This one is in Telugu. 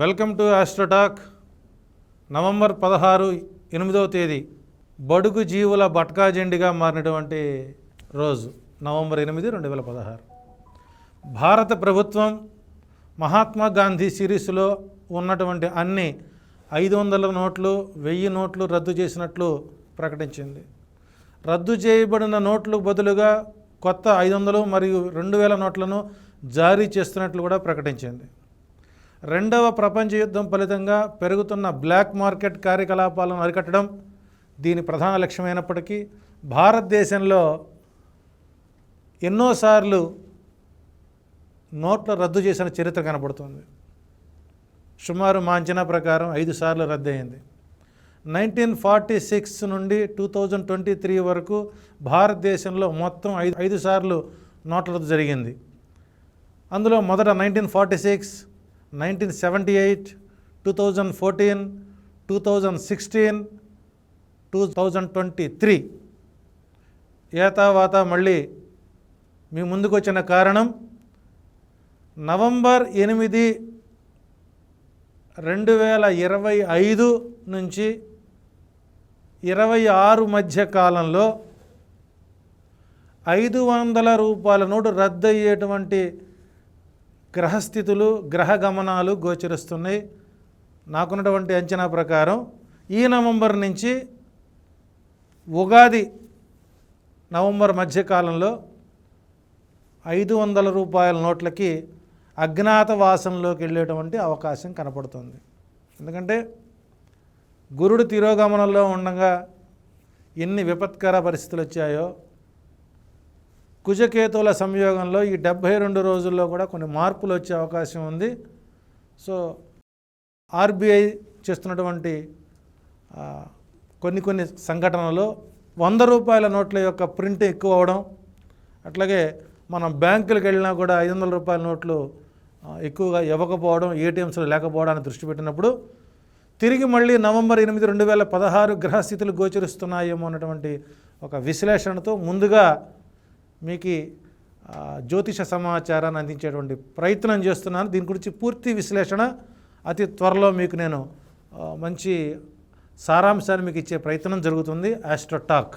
Welcome to AstroTalk. నవంబర్ పదహారు ఎనిమిదవ తేదీ. బడుగు జీవుల బట్కా జెండిగా మారినటువంటి రోజు నవంబర్ ఎనిమిది రెండు వేల పదహారు. భారత ప్రభుత్వం మహాత్మా గాంధీ సిరీస్లో ఉన్నటువంటి అన్ని ఐదు వందల నోట్లు వెయ్యి నోట్లు రద్దు చేసినట్లు ప్రకటించింది. రద్దు చేయబడిన నోట్లు బదులుగా కొత్త ఐదు వందలు మరియు రెండు వేల నోట్లను జారీ చేస్తున్నట్లు కూడా ప్రకటించింది. రెండవ ప్రపంచ యుద్ధం ఫలితంగా పెరుగుతున్న బ్లాక్ మార్కెట్ కార్యకలాపాలను అరికట్టడం దీని ప్రధాన లక్ష్యమైనప్పటికీ భారతదేశంలో ఎన్నోసార్లు నోట్ల రద్దు చేసిన చరిత్ర కనబడుతుంది. సుమారు మా అంచనా ప్రకారం ఐదు సార్లు రద్దయింది నైన్టీన్ ఫార్టీ సిక్స్ నుండి టూ థౌజండ్ ట్వంటీ త్రీ వరకు భారతదేశంలో మొత్తం ఐదు ఐదు సార్లు నోట్ల రద్దు జరిగింది. అందులో మొదట nineteen forty six nineteen seventy eight two thousand fourteen two thousand sixteen two thousand twenty three. ఏతావాత మళ్ళీ మీ ముందుకు వచ్చిన కారణం నవంబర్ ఎనిమిది రెండు వేల ఇరవై ఐదు నుంచి ఇరవై ఆరు మధ్య కాలంలో ఐదు వందల రూపాయల నోటు రద్దయ్యేటువంటి గ్రహస్థితులు గ్రహ గమనాలు గోచరిస్తున్నాయి. నాకున్నటువంటి అంచనా ప్రకారం ఈ నవంబర్ నుంచి ఉగాది నవంబర్ మధ్యకాలంలో ఐదు వందల రూపాయల నోట్లకి అజ్ఞాతవాసంలోకి వెళ్ళేటువంటి అవకాశం కనపడుతుంది. ఎందుకంటే గురుడు తిరోగమనంలో ఉండగా ఎన్ని విపత్కర పరిస్థితులు వచ్చాయో కుజకేతువుల సంయోగంలో ఈ డెబ్భై రెండు రోజుల్లో కూడా కొన్ని మార్పులు వచ్చే అవకాశం ఉంది. సో ఆర్బీఐ చేస్తున్నటువంటి కొన్ని కొన్ని సంఘటనలు వంద రూపాయల నోట్ల యొక్క ప్రింట్ ఎక్కువ అవడం అట్లాగే మనం బ్యాంకులకు వెళ్ళినా కూడా ఐదు వందల రూపాయల నోట్లు ఎక్కువగా ఇవ్వకపోవడం ఏటీఎంస్లో లేకపోవడానికి దృష్టి పెట్టినప్పుడు తిరిగి మళ్ళీ నవంబర్ ఎనిమిది రెండు వేల పదహారు గ్రహస్థితులు గోచరిస్తున్నాయేమో అన్నటువంటి ఒక విశ్లేషణతో ముందుగా మీకు జ్యోతిష సమాచారాన్ని అందించేటువంటి ప్రయత్నం చేస్తున్నాను. దీని గురించి పూర్తి విశ్లేషణ అతి త్వరలో మీకు నేను మంచి సారాంశాన్ని మీకు ఇచ్చే ప్రయత్నం జరుగుతుంది. ఆస్ట్రోటాక్